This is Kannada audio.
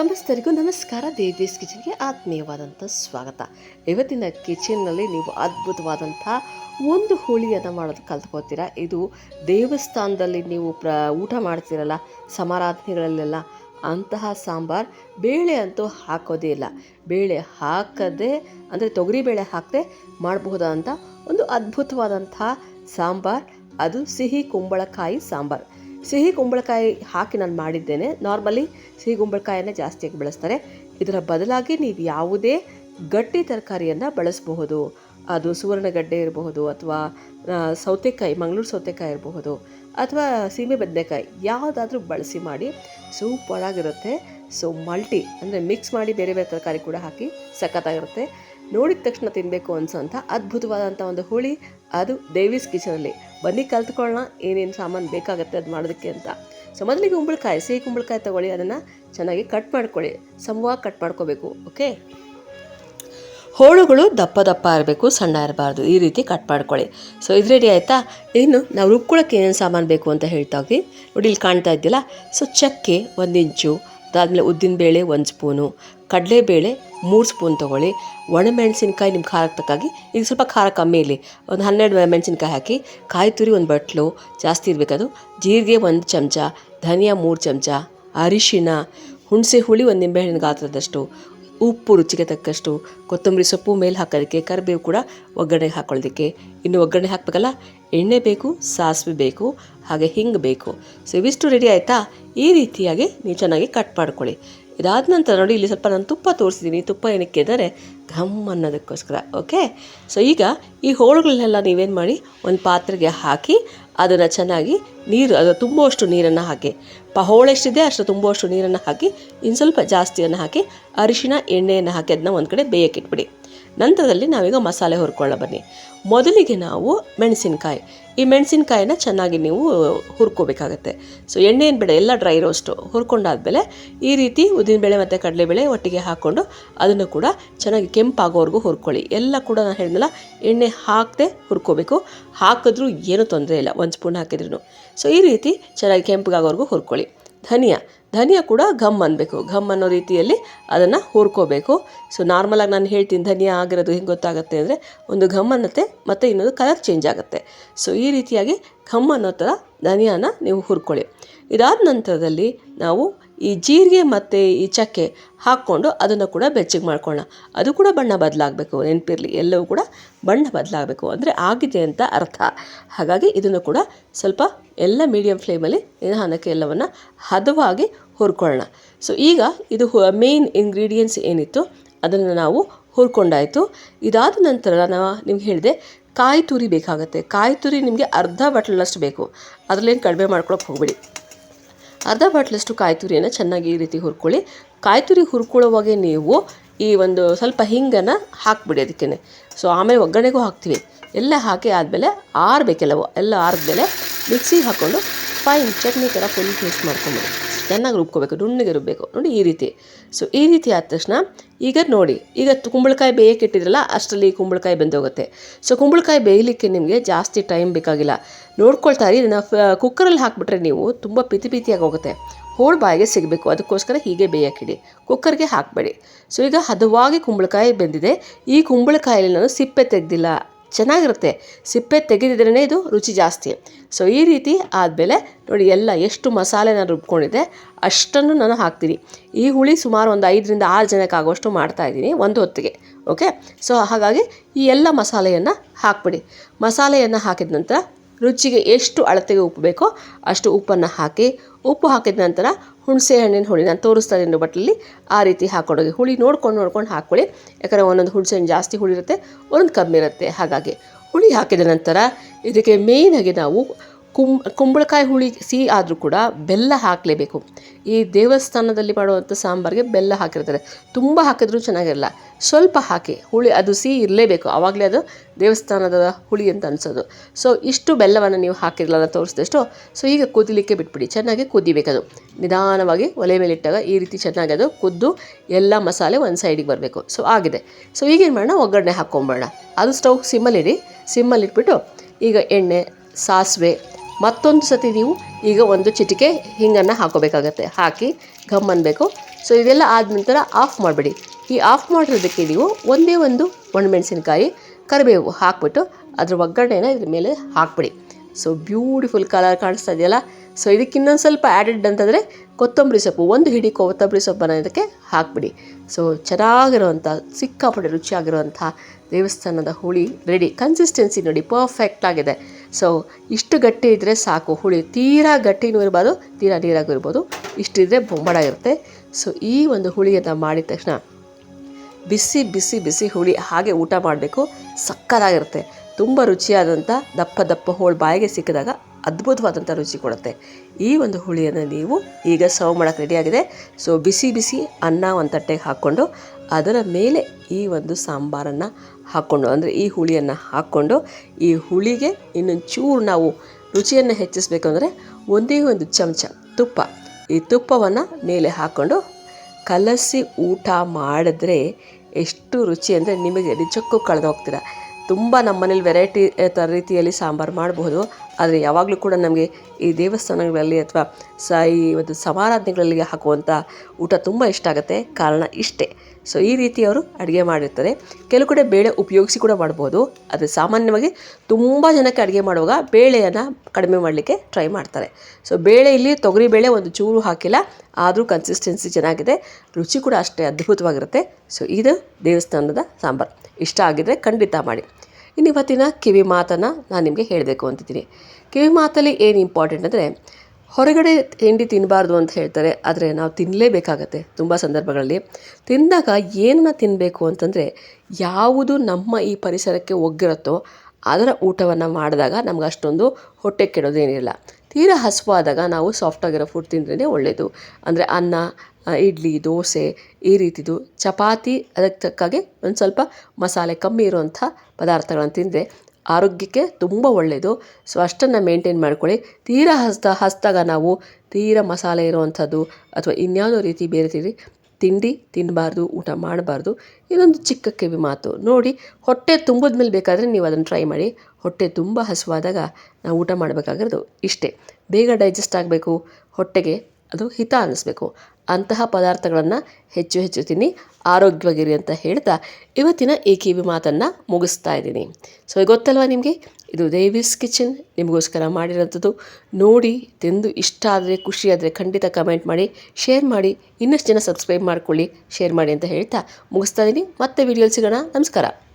ಸಮಸ್ತರಿಗೂ ನಮಸ್ಕಾರ. ದೇವೀಸ್ ಕಿಚನ್ಗೆ ಆತ್ಮೀಯವಾದಂಥ ಸ್ವಾಗತ. ಇವತ್ತಿನ ಕಿಚನ್ನಲ್ಲಿ ನೀವು ಅದ್ಭುತವಾದಂಥ ಒಂದು ಹೋಳಿಯನ್ನು ಮಾಡೋದು ಕಲ್ತ್ಕೋತೀರಾ ಇದು ದೇವಸ್ಥಾನದಲ್ಲಿ ನೀವು ಪ್ರ, ಊಟ ಮಾಡ್ತೀರಲ್ಲ, ಸಮಾರಾಧನೆಗಳಲ್ಲೆಲ್ಲ ಅಂತಹ ಸಾಂಬಾರ್ ಬೇಳೆ ಅಂತೂ ಹಾಕೋದೇ ಇಲ್ಲ. ಬೇಳೆ ಹಾಕದೆ, ಅಂದರೆ ತೊಗರಿ ಬೇಳೆ ಹಾಕದೆ ಮಾಡಬಹುದಾದಂಥ ಒಂದು ಅದ್ಭುತವಾದಂಥ ಸಾಂಬಾರ್. ಅದು ಸಿಹಿ ಕುಂಬಳಕಾಯಿ ಸಾಂಬಾರ್. ಸಿಹಿ ಕುಂಬಳಕಾಯಿ ಹಾಕಿ ನಾನು ಮಾಡಿದ್ದೇನೆ. ನಾರ್ಮಲಿ ಸಿಹಿ ಕುಂಬಳಕಾಯಿಯನ್ನು ಜಾಸ್ತಿಯಾಗಿ ಬಳಸ್ತಾರೆ. ಇದರ ಬದಲಾಗಿ ನೀವು ಯಾವುದೇ ಗಟ್ಟಿ ತರಕಾರಿಯನ್ನು ಬಳಸಬಹುದು. ಅದು ಸುವರ್ಣಗಡ್ಡೆ ಇರಬಹುದು ಅಥವಾ ಸೌತೆಕಾಯಿ, ಮಂಗಳೂರು ಸೌತೆಕಾಯಿ ಇರಬಹುದು ಅಥವಾ ಸೀಮೆ ಬದನೆಕಾಯಿ ಯಾವುದಾದ್ರೂ ಬಳಸಿ ಮಾಡಿ ಸೂಪರಾಗಿರುತ್ತೆ. ಸೊ ಮಲ್ಟಿ ಅಂದರೆ ಮಿಕ್ಸ್ ಮಾಡಿ ಬೇರೆ ಬೇರೆ ತರಕಾರಿ ಕೂಡ ಹಾಕಿ ಸಖತ್ತಾಗಿರುತ್ತೆ. ನೋಡಿದ ತಕ್ಷಣ ತಿನ್ನಬೇಕು ಅನ್ಸೋಂಥ ಅದ್ಭುತವಾದಂಥ ಒಂದು ಹುಳಿ ಅದು ದೇವೀಸ್ ಕಿಚನಲ್ಲಿ ಬನ್ನಿ ಕಲ್ತ್ಕೊಳ್ಳೋಣ ಏನೇನು ಸಾಮಾನು ಬೇಕಾಗುತ್ತೆ ಅದು ಮಾಡೋದಕ್ಕೆ ಅಂತ. ಸೊ ಮೊದಲಿಗೆ ಕುಂಬಳಕಾಯಿ ಸಿಹಿ ಕುಂಬಳಕಾಯಿ ತಗೊಳ್ಳಿ, ಅದನ್ನು ಚೆನ್ನಾಗಿ ಕಟ್ ಮಾಡ್ಕೊಳ್ಳಿ. ಸಮವಾಗಿ ಕಟ್ ಮಾಡ್ಕೋಬೇಕು ಓಕೆ ಹೋಳುಗಳು ದಪ್ಪ ದಪ್ಪ ಇರಬೇಕು, ಸಣ್ಣ ಇರಬಾರ್ದು, ಈ ರೀತಿ ಕಟ್ ಮಾಡ್ಕೊಳ್ಳಿ. ಸೊ ಇದು ರೆಡಿ ಆಯಿತಾ? ಇನ್ನು ನಾವು ರುಬ್ಕೊಳ್ಳೋಕೆ ಏನೇನು ಸಾಮಾನು ಬೇಕು ಅಂತ ಹೇಳ್ತಾ ಹೋಗಿ, ನೋಡಿ ಇಲ್ಲಿ ಕಾಣ್ತಾ ಇದ್ದಿಲ್ಲ ಸೊ ಚಕ್ಕೆ ಒಂದು ಇಂಚು, ಅದಾದಮೇಲೆ ಉದ್ದಿನಬೇಳೆ ಒಂದು ಸ್ಪೂನು ಕಡಲೆಬೇಳೆ, ಮೂರು ಸ್ಪೂನ್ ತೊಗೊಳ್ಳಿ. ಒಣಮೆಣಸಿನ್ಕಾಯಿ ನಿಮ್ಮ ಖಾರಕ್ಕೆ ತಕ್ಕಾಗಿ. ಈಗ ಸ್ವಲ್ಪ ಖಾರ ಕಮ್ಮಿ ಇರಲಿ. ಒಂದು ಹನ್ನೆರಡು ಮೆಣಸಿನ್ಕಾಯಿ ಹಾಕಿ. ಕಾಯಿ ತುರಿ ಒಂದು ಬಟ್ಲು, ಜಾಸ್ತಿ ಇರಬೇಕದು. ಜೀರಿಗೆ ಒಂದು ಚಮಚ, ಧನಿಯಾ ಮೂರು ಚಮಚ ಅರಿಶಿನ ಹುಣಸೆ ಹುಳಿ ಒಂದು ನಿಂಬೆಹಣ್ಣಿನ ಗಾತ್ರದಷ್ಟು, ಉಪ್ಪು ರುಚಿಗೆ ತಕ್ಕಷ್ಟು, ಕೊತ್ತಂಬರಿ ಸೊಪ್ಪು ಮೇಲೆ ಹಾಕೋದಕ್ಕೆ, ಕರಿಬೇವು ಕೂಡ ಒಗ್ಗರಣೆಗೆ ಹಾಕೊಳ್ಳೋದಕ್ಕೆ. ಇನ್ನು ಒಗ್ಗರಣೆ ಹಾಕಬೇಕಲ್ಲ? ಎಣ್ಣೆ ಬೇಕು, ಸಾಸಿವೆ ಬೇಕು, ಹಾಗೆ ಹಿಂಗೆ ಬೇಕು. ಸೊ ಇವಿಷ್ಟು ರೆಡಿ ಆಯಿತಾ? ಈ ರೀತಿಯಾಗಿ ನೀವು ಚೆನ್ನಾಗಿ ಕಟ್ ಮಾಡ್ಕೊಳ್ಳಿ. ಇದಾದ ನಂತರ ನೋಡಿ, ಇಲ್ಲಿ ಸ್ವಲ್ಪ ನಾನು ತುಪ್ಪ ತೋರಿಸಿದ್ದೀನಿ ತುಪ್ಪ ಏನಕ್ಕೆ ಅಂದರೆ ಘಮ್ ಅನ್ನೋದಕ್ಕೋಸ್ಕರ ಓಕೆ ಸೊ ಈಗ ಈ ಹೋಳುಗಳನ್ನೆಲ್ಲ ನೀವೇನು ಮಾಡಿ, ಒಂದು ಪಾತ್ರೆಗೆ ಹಾಕಿ ಅದನ್ನು ಚೆನ್ನಾಗಿ ನೀರು, ಅದು ತುಂಬುವಷ್ಟು ನೀರನ್ನು ಹಾಕಿ, ಪ ಹೋಳೆಷ್ಟಿದೆ ಅಷ್ಟು ತುಂಬುವಷ್ಟು ನೀರನ್ನು ಹಾಕಿ, ಇನ್ನು ಸ್ವಲ್ಪ ಜಾಸ್ತಿಯನ್ನು ಹಾಕಿ ಅರಿಶಿನ ಎಣ್ಣೆಯನ್ನು ಹಾಕಿ, ಅದನ್ನ ಒಂದು ಕಡೆ ಬೇಯಕ್ಕೆ ಇಟ್ಬಿಡಿ. ನಂತರದಲ್ಲಿ ನಾವೀಗ ಮಸಾಲೆ ಹುರ್ಕೊಳ್ಳೋ ಬನ್ನಿ. ಮೊದಲಿಗೆ ನಾವು ಮೆಣಸಿನ್ಕಾಯಿ. ಈ ಮೆಣಸಿನ್ಕಾಯಿನ ಚೆನ್ನಾಗಿ ನೀವು ಹುರ್ಕೋಬೇಕಾಗತ್ತೆ. ಸೊ ಎಣ್ಣೆ ಏನು ಬೇಡ ಎಲ್ಲ ಡ್ರೈ ರೋಸ್ಟು ಹುರ್ಕೊಂಡಾದ್ಮೇಲೆ ಈ ರೀತಿ ಉದ್ದಿನಬೇಳೆ ಮತ್ತು ಕಡಲೆಬೇಳೆ ಒಟ್ಟಿಗೆ ಹಾಕ್ಕೊಂಡು ಅದನ್ನು ಕೂಡ ಚೆನ್ನಾಗಿ ಕೆಂಪಾಗೋವರೆಗೂ ಹುರ್ಕೊಳ್ಳಿ. ಎಲ್ಲ ಕೂಡ ನಾನು ಹೇಳಿದ್ನಲ್ಲ, ಎಣ್ಣೆ ಹಾಕದೆ ಹುರ್ಕೋಬೇಕು. ಹಾಕಿದ್ರೂ ಏನೂ ತೊಂದರೆ ಇಲ್ಲ, ಒಂದು ಸ್ಪೂನ್ ಹಾಕಿದ್ರೂ ಸೊ ಈ ರೀತಿ ಚೆನ್ನಾಗಿ ಕೆಂಪಗಾಗೋವರೆಗೂ ಹುರ್ಕೊಳ್ಳಿ. ಧನಿಯಾ ಧನಿಯಾ ಕೂಡ ಘಮ್ ಅನ್ನಬೇಕು ಘಮ್ ಅನ್ನೋ ರೀತಿಯಲ್ಲಿ ಅದನ್ನು ಹುರ್ಕೋಬೇಕು. ಸೊ ನಾರ್ಮಲಾಗಿ ನಾನು ಹೇಳ್ತೀನಿ, ಧನಿಯಾ ಆಗಿರೋದು ಹೆಂಗೆ ಗೊತ್ತಾಗುತ್ತೆ ಅಂದರೆ ಒಂದು ಘಮ್ ಅನ್ನತ್ತೆ, ಮತ್ತು ಇನ್ನೊಂದು ಕಲರ್ ಚೇಂಜ್ ಆಗುತ್ತೆ. ಸೊ ಈ ರೀತಿಯಾಗಿ ಘಮ್ ಅನ್ನೋ ಥರ ಧನಿಯಾನ ನೀವು ಹುರ್ಕೊಳ್ಳಿ. ಇದಾದ ನಂತರದಲ್ಲಿ ನಾವು ಈ ಜೀರಿಗೆ ಮತ್ತು ಈ ಚಕ್ಕೆ ಹಾಕ್ಕೊಂಡು ಅದನ್ನು ಕೂಡ ಬೆಚ್ಚಗೆ ಮಾಡ್ಕೊಳ್ಳೋಣ. ಅದು ಕೂಡ ಬಣ್ಣ ಬದಲಾಗಬೇಕು, ನೆನಪಿರಲಿ. ಎಲ್ಲವೂ ಕೂಡ ಬಣ್ಣ ಬದಲಾಗಬೇಕು ಅಂದರೆ ಆಗಿದೆ ಅಂತ ಅರ್ಥ. ಹಾಗಾಗಿ ಇದನ್ನು ಕೂಡ ಸ್ವಲ್ಪ ಎಲ್ಲ ಮೀಡಿಯಮ್ ಫ್ಲೇಮಲ್ಲಿ ನಿಧಾನಕ್ಕೆ ಎಲ್ಲವನ್ನು ಹದವಾಗಿ ಹುರ್ಕೊಳ್ಳೋಣ. ಸೊ ಈಗ ಇದು ಮೇನ್ ಇಂಗ್ರೀಡಿಯೆಂಟ್ಸ್ ಏನಿತ್ತು ಅದನ್ನು ನಾವು ಹುರ್ಕೊಂಡಾಯಿತು. ಇದಾದ ನಂತರ ನಾವು ನಿಮ್ಗೆ ಹೇಳಿದೆ, ಕಾಯಿ ತುರಿ ಬೇಕಾಗುತ್ತೆ. ಕಾಯಿ ತುರಿ ನಿಮಗೆ ಅರ್ಧ ಬಟ್ಲಷ್ಟು ಬೇಕು. ಅದರಲ್ಲೇನು ಕಡಿಮೆ ಮಾಡ್ಕೊಳಕ್ಕೆ ಹೋಗ್ಬೇಡಿ. ಅರ್ಧ ಬಾಟ್ಲಷ್ಟು ಕಾಯಿ ತುರಿಯನ್ನು ಚೆನ್ನಾಗಿ ಈ ರೀತಿ ಹುರ್ಕೊಳ್ಳಿ. ಕಾಯಿ ತುರಿ ಹುರ್ಕೊಳ್ಳೋವಾಗೆ ನೀವು ಈ ಒಂದು ಸ್ವಲ್ಪ ಹಿಂಗನ್ನು ಹಾಕ್ಬಿಡಿ ಅದಕ್ಕೆ ಸೊ ಆಮೇಲೆ ಒಗ್ಗರಣೆಗೂ ಹಾಕ್ತೀವಿ. ಎಲ್ಲ ಹಾಕಿ ಆದಮೇಲೆ ಆರಬೇಕೆಲ್ಲವೋ ಎಲ್ಲ ಆರಿದ್ಮೇಲೆ ಮಿಕ್ಸಿಗೆ ಹಾಕ್ಕೊಂಡು ಫೈನ್ ಚಟ್ನಿ ಥರ ಫುಲ್ ಪೇಸ್ಟ್ ಮಾಡ್ಕೊಂಬಿಡಿ. ಚೆನ್ನಾಗಿ ರುಬ್ಕೋಬೇಕು, ನುಣ್ಣಗೆ ರುಬ್ಬಬೇಕು ನೋಡಿ ಈ ರೀತಿ. ಸೊ ಈ ರೀತಿ ಆದ ತಕ್ಷಣ ಈಗ ನೋಡಿ, ಈಗ ಕುಂಬಳಕಾಯಿ ಬೇಯಕ್ಕೆ ಇಟ್ಟಿದ್ರಲ್ಲ, ಅಷ್ಟರಲ್ಲಿ ಕುಂಬಳಕಾಯಿ ಬೆಂದೋಗುತ್ತೆ. ಸೊ ಕುಂಬಳಕಾಯಿ ಬೇಯಲಿಕ್ಕೆ ನಿಮಗೆ ಜಾಸ್ತಿ ಟೈಮ್ ಬೇಕಾಗಿಲ್ಲ. ನೋಡ್ಕೊಳ್ತಾ ಇರಿ, ಇದನ್ನು ಕುಕ್ಕರಲ್ಲಿ ಹಾಕಿಬಿಟ್ರೆ ನೀವು ತುಂಬ ಪಿತಿ ಪಿತಿಯಾಗಿ ಹೋಗುತ್ತೆ. ಹೋಳು ಬಾಯಿಗೆ ಸಿಗಬೇಕು, ಅದಕ್ಕೋಸ್ಕರ ಹೀಗೆ ಬೇಯಕ್ಕಿಡಿ ಕುಕ್ಕರ್ಗೆ ಹಾಕಬೇಡಿ. ಸೊ ಈಗ ಹದವಾಗಿ ಕುಂಬಳಕಾಯಿ ಬೆಂದಿದೆ. ಈ ಕುಂಬಳಕಾಯಲ್ಲಿ ನಾನು ಸಿಪ್ಪೆ ತೆಗೆದಿಲ್ಲ. ಚೆನ್ನಾಗಿರುತ್ತೆ. ಸಿಪ್ಪೆ ತೆಗೆದಿದ್ರೇ ಇದು ರುಚಿ ಜಾಸ್ತಿ. ಸೊ ಈ ರೀತಿ ಆದಮೇಲೆ ನೋಡಿ ಎಲ್ಲ ಎಷ್ಟು ಮಸಾಲೆ ನಾನು ರುಬ್ಕೊಂಡಿದ್ದೆ, ಅಷ್ಟನ್ನು ನಾನು ಹಾಕ್ತೀನಿ. ಈ ಹುಳಿ ಸುಮಾರು ಒಂದು ಐದರಿಂದ ಆರು ಜನಕ್ಕೆ ಮಾಡ್ತಾ ಇದ್ದೀನಿ ಒಂದು ಹೊತ್ತಿಗೆ ಓಕೆ ಸೊ ಹಾಗಾಗಿ ಈ ಎಲ್ಲ ಮಸಾಲೆಯನ್ನು ಹಾಕ್ಬಿಡಿ. ಮಸಾಲೆಯನ್ನು ಹಾಕಿದ ನಂತರ ರುಚಿಗೆ ಎಷ್ಟು ಅಳತೆಗೆ ಉಪ್ಪು ಬೇಕೋ ಅಷ್ಟು ಉಪ್ಪನ್ನು ಹಾಕಿ, ಉಪ್ಪು ಹಾಕಿದ ನಂತರ ಹುಣಸೆ ಹಣ್ಣಿನ ಹುಳಿ ನಾನು ತೋರಿಸ್ತಾ ಇದ್ದೀನಿ ಬಟ್ಟಲಲ್ಲಿ ಆ ರೀತಿ ಹಾಕ್ಕೊಂಡೋಗಿ ಹುಳಿ ನೋಡ್ಕೊಂಡು ನೋಡ್ಕೊಂಡು ಹಾಕ್ಕೊಳ್ಳಿ. ಯಾಕಂದರೆ ಒಂದೊಂದು ಹುಣಸೆ ಹಣ್ಣು ಜಾಸ್ತಿ ಹುಳಿ ಇರುತ್ತೆ ಒಂದೊಂದು ಕಮ್ಮಿ ಇರುತ್ತೆ. ಹಾಗಾಗಿ ಹುಳಿ ಹಾಕಿದ ನಂತರ ಇದಕ್ಕೆ ಮೇಯ್ನಾಗಿ ನಾವು ಕುಂ, ಕುಂಬಳಕಾಯಿ ಹುಳಿ ಸಿಹಿ ಆದರೂ ಕೂಡ ಬೆಲ್ಲ ಹಾಕಲೇಬೇಕು. ಈ ದೇವಸ್ಥಾನದಲ್ಲಿ ಮಾಡುವಂಥ ಸಾಂಬಾರಿಗೆ ಬೆಲ್ಲ ಹಾಕಿರ್ತಾರೆ. ತುಂಬ ಹಾಕಿದ್ರೂ ಚೆನ್ನಾಗಿರಲ್ಲ. ಸ್ವಲ್ಪ ಹಾಕಿ, ಹುಳಿ, ಅದು ಸಿಹಿ ಇರಲೇಬೇಕು. ಆವಾಗಲೇ ಅದು ದೇವಸ್ಥಾನದ ಹುಳಿ ಅಂತ ಅನಿಸೋದು. ಸೊ, ಇಷ್ಟು ಬೆಲ್ಲವನ್ನು ನೀವು ಹಾಕಿರಲ್ಲ ತೋರಿಸಿದಷ್ಟು. ಸೊ, ಈಗ ಕುದಿಲಿಕ್ಕೆ ಬಿಟ್ಬಿಡಿ. ಚೆನ್ನಾಗಿ ಕುದಿಬೇಕದು. ನಿಧಾನವಾಗಿ ಒಲೆ ಮೇಲೆ ಇಟ್ಟಾಗ ಈ ರೀತಿ ಚೆನ್ನಾಗಿ ಅದು ಕುದ್ದು ಎಲ್ಲ ಮಸಾಲೆ ಒಂದು ಸೈಡಿಗೆ ಬರಬೇಕು. ಸೊ, ಆಗಿದೆ. ಸೊ, ಈಗೇನು ಮಾಡೋಣ? ಒಗ್ಗರಣೆ ಹಾಕ್ಕೊಂಬೋಣ ಅದು ಸ್ಟವ್ ಸಿಮ್ಮಲ್ಲಿಡಿ. ಸಿಮ್ಮಲ್ಲಿಟ್ಬಿಟ್ಟು ಈಗ ಎಣ್ಣೆ, ಸಾಸಿವೆ ಮತ್ತೊಂದು ಸತಿ ನೀವು ಈಗ ಒಂದು ಚಿಟಿಕೆ ಹಿಂಗನ್ನು ಹಾಕೋಬೇಕಾಗತ್ತೆ. ಹಾಕಿ ಘಮ್ ಅನ್ನಬೇಕು ಸೊ ಇದೆಲ್ಲ ಆದ ನಂತರ ಆಫ್ ಮಾಡಿಬಿಡಿ. ಈ ಆಫ್ ಮಾಡಿರೋದಕ್ಕೆ ನೀವು ಒಂದೇ ಒಂದು ಒಣಮೆಣಸಿನ್ಕಾಯಿ ಕರಿಬೇವು ಹಾಕ್ಬಿಟ್ಟು ಅದ್ರ ಒಗ್ಗರಣೆನ ಇದ್ರ ಮೇಲೆ ಹಾಕ್ಬಿಡಿ. ಸೊ ಬ್ಯೂಟಿಫುಲ್ ಕಲರ್ ಕಾಣಿಸ್ತಾ ಇದೆಯಲ್ಲ? ಸೊ ಇದಕ್ಕೆ ಇನ್ನೊಂದು ಸ್ವಲ್ಪ ಆ್ಯಡೆಡ್ ಅಂತಂದರೆ ಕೊತ್ತಂಬರಿ ಸೊಪ್ಪು. ಒಂದು ಹಿಡಿ ಕೊತ್ತಂಬರಿ ಸೊಪ್ಪನ್ನು ಇದಕ್ಕೆ ಹಾಕ್ಬಿಡಿ. ಸೊ ಚೆನ್ನಾಗಿರುವಂಥ ಸಿಕ್ಕಾಪಟ್ಟೆ ರುಚಿಯಾಗಿರುವಂಥ ದೇವಸ್ಥಾನದ ಹುಳಿ ರೆಡಿ ಕನ್ಸಿಸ್ಟೆನ್ಸಿ ನೋಡಿ ಪರ್ಫೆಕ್ಟ್ ಆಗಿದೆ. ಸೊ ಇಷ್ಟು ಗಟ್ಟಿ ಇದ್ದರೆ ಸಾಕು. ಹುಳಿ ತೀರಾ ಗಟ್ಟಿನೂ ಇರ್ಬೋದು, ತೀರಾ ನೀರಾಗೂ ಇರ್ಬೋದು. ಇಷ್ಟಿದ್ರೆ ಬೊಂಬಡಾಗಿರುತ್ತೆ ಸೊ ಈ ಒಂದು ಹುಳಿಯನ್ನು ಮಾಡಿದ ತಕ್ಷಣ ಬಿಸಿ ಬಿಸಿ ಬಿಸಿ ಹುಳಿ ಹಾಗೆ ಊಟ ಮಾಡಬೇಕು. ಸಕ್ಕತ್ತಾಗಿರುತ್ತೆ ತುಂಬ ರುಚಿಯಾದಂಥ ದಪ್ಪ ದಪ್ಪ ಹೋಳು ಬಾಯಿಗೆ ಸಿಕ್ಕಿದಾಗ ಅದ್ಭುತವಾದಂಥ ರುಚಿ ಕೊಡುತ್ತೆ. ಈ ಒಂದು ಹುಳಿಯನ್ನು ನೀವು ಈಗ ಸರ್ವ್ ಮಾಡೋಕ್ಕೆ ರೆಡಿಯಾಗಿದೆ ಸೊ ಬಿಸಿ ಬಿಸಿ ಅನ್ನ ಒಂದು ತಟ್ಟೆಗೆ ಹಾಕ್ಕೊಂಡು ಅದರ ಮೇಲೆ ಈ ಒಂದು ಸಾಂಬಾರನ್ನು ಹಾಕ್ಕೊಂಡು ಅಂದರೆ ಈ ಹುಳಿಯನ್ನು ಹಾಕ್ಕೊಂಡು ಈ ಹುಳಿಗೆ ಇನ್ನೊಂದು ಚೂರು ನಾವು ರುಚಿಯನ್ನು ಹೆಚ್ಚಿಸಬೇಕು ಅಂದರೆ ಒಂದೇ ಒಂದು ಚಮಚ ತುಪ್ಪ. ಈ ತುಪ್ಪವನ್ನು ಮೇಲೆ ಹಾಕ್ಕೊಂಡು ಕಲಸಿ ಊಟ ಮಾಡಿದ್ರೆ ಎಷ್ಟು ರುಚಿ ಅಂದರೆ ನಿಮಗೆ ನಿಜಕ್ಕೂ ಕಳೆದು ಹೋಗ್ತೀರ ತುಂಬ ನಮ್ಮ ಮನೇಲಿ ವೆರೈಟಿ ರೀತಿಯಲ್ಲಿ ಸಾಂಬಾರು ಮಾಡಬಹುದು ಆದರೆ ಯಾವಾಗಲೂ ಕೂಡ ನಮಗೆ ಈ ದೇವಸ್ಥಾನಗಳಲ್ಲಿ ಅಥವಾ ಸ ಈ ಒಂದು ಸಮಾರಾಧನೆಗಳಲ್ಲಿ ಹಾಕುವಂಥ ಊಟ ತುಂಬ ಇಷ್ಟ ಆಗುತ್ತೆ, ಕಾರಣ ಇಷ್ಟೇ. ಸೊ ಈ ರೀತಿ ಅವರು ಅಡುಗೆ ಮಾಡಿರ್ತಾರೆ. ಕೆಲವು ಕಡೆ ಬೇಳೆ ಉಪಯೋಗಿಸಿ ಕೂಡ ಮಾಡ್ಬೋದು. ಆದರೆ ಸಾಮಾನ್ಯವಾಗಿ ತುಂಬ ಜನಕ್ಕೆ ಅಡುಗೆ ಮಾಡುವಾಗ ಬೇಳೆಯನ್ನು ಕಡಿಮೆ ಮಾಡಲಿಕ್ಕೆ ಟ್ರೈ ಮಾಡ್ತಾರೆ. ಸೊ ಬೇಳೆ ಇಲ್ಲಿ ತೊಗರಿ ಬೇಳೆ ಒಂದು ಚೂರು ಹಾಕಿಲ್ಲ. ಆದರೂ ಕನ್ಸಿಸ್ಟೆನ್ಸಿ ಚೆನ್ನಾಗಿದೆ. ರುಚಿ ಕೂಡ ಅಷ್ಟೇ ಅದ್ಭುತವಾಗಿರುತ್ತೆ. ಸೊ ಇದು ದೇವಸ್ಥಾನದ ಸಾಂಬಾರು. ಇಷ್ಟ ಆಗಿದರೆ ಖಂಡಿತ ಮಾಡಿ. ಇನ್ನು ಇವತ್ತಿನ ಕಿವಿ ಮಾತನ್ನು ನಾನು ನಿಮಗೆ ಹೇಳಬೇಕು ಅಂತಿದ್ದೀನಿ. ಕಿವಿ ಮಾತಲ್ಲಿ ಏನು ಇಂಪಾರ್ಟೆಂಟ್ ಅಂದರೆ, ಹೊರಗಡೆ ತಿಂಡಿ ತಿನ್ನಬಾರ್ದು ಅಂತ ಹೇಳ್ತಾರೆ, ಆದರೆ ನಾವು ತಿನ್ನಲೇಬೇಕಾಗತ್ತೆ ತುಂಬ ಸಂದರ್ಭಗಳಲ್ಲಿ. ತಿಂದಾಗ ಏನನ್ನ ತಿನ್ನಬೇಕು ಅಂತಂದರೆ, ಯಾವುದು ನಮ್ಮ ಈ ಪರಿಸರಕ್ಕೆ ಒಗ್ಗಿರುತ್ತೋ ಅದರ ಊಟವನ್ನು ಮಾಡಿದಾಗ ನಮ್ಗೆ ಅಷ್ಟೊಂದು ಹೊಟ್ಟೆ ಕೆಡೋದೇನಿಲ್ಲ ತೀರಾ ಹಸುವಾದಾಗ ನಾವು ಸಾಫ್ಟಾಗಿರೋ ಫುಡ್ ತಿಂದ್ರೇ ಒಳ್ಳೆಯದು ಅಂದರೆ ಅನ್ನ ಇಡ್ಲಿ, ದೋಸೆ ಈ ರೀತಿದು ಚಪಾತಿ ಅದಕ್ಕೆ ತಕ್ಕಾಗೆ ಒಂದು ಸ್ವಲ್ಪ ಮಸಾಲೆ ಕಮ್ಮಿ ಇರುವಂಥ ಪದಾರ್ಥಗಳನ್ನು ತಿಂದರೆ ಆರೋಗ್ಯಕ್ಕೆ ತುಂಬ ಒಳ್ಳೆಯದು ಸೊ ಅಷ್ಟನ್ನು ಮೇಂಟೈನ್ ಮಾಡ್ಕೊಳ್ಳಿ. ತೀರಾ ಹಸ್ದ ಹಸ್ದಾಗ ನಾವು ತೀರಾ ಮಸಾಲೆ ಇರುವಂಥದ್ದು ಅಥವಾ ಇನ್ಯಾವುದೋ ರೀತಿ ಬೇರೆ ತಿಂಡಿ ತಿಂಡಿ ತಿನ್ನಬಾರ್ದು ಊಟ ಮಾಡಬಾರ್ದು ಇದೊಂದು ಚಿಕ್ಕ ಕಿವಿ ಮಾತು. ನೋಡಿ, ಹೊಟ್ಟೆ ತುಂಬಿದ ಮೇಲೆ ಬೇಕಾದರೆ ನೀವು ಅದನ್ನು ಟ್ರೈ ಮಾಡಿ. ಹೊಟ್ಟೆ ತುಂಬ ಹಸುವಾದಾಗ ನಾವು ಊಟ ಮಾಡಬೇಕಾಗಿರೋದು ಇಷ್ಟೇ. ಬೇಗ ಡೈಜೆಸ್ಟ್ ಆಗಬೇಕು, ಹೊಟ್ಟೆಗೆ ಅದು ಹಿತ ಅನ್ನಿಸ್ಬೇಕು ಅಂತಹ ಪದಾರ್ಥಗಳನ್ನು ಹೆಚ್ಚು ಹೆಚ್ಚು ತಿನ್ನಿ, ಆರೋಗ್ಯವಾಗಿರಿ ಅಂತ ಹೇಳ್ತಾ ಇವತ್ತಿನ ಈ ಕಿವಿ ಮಾತನ್ನು ಮುಗಿಸ್ತಾ ಇದ್ದೀನಿ. ಸೊ ಗೊತ್ತಲ್ವ ನಿಮಗೆ? ಇದು ದೇವಿಸ್ ಕಿಚನ್. ನಿಮಗೋಸ್ಕರ ಮಾಡಿರೋಂಥದ್ದು. ನೋಡಿ, ತಿಂದು ಇಷ್ಟ ಆದರೆ, ಖುಷಿ ಆದರೆ ಖಂಡಿತ ಕಮೆಂಟ್ ಮಾಡಿ, ಶೇರ್ ಮಾಡಿ, ಇನ್ನಷ್ಟು ಜನ ಸಬ್ಸ್ಕ್ರೈಬ್ ಮಾಡ್ಕೊಳ್ಳಿ, ಶೇರ್ ಮಾಡಿ ಅಂತ ಹೇಳ್ತಾ ಮುಗಿಸ್ತಾ ಇದ್ದೀನಿ. ಮತ್ತೆ ವಿಡಿಯೋಲಿ ಸಿಗೋಣ. ನಮಸ್ಕಾರ.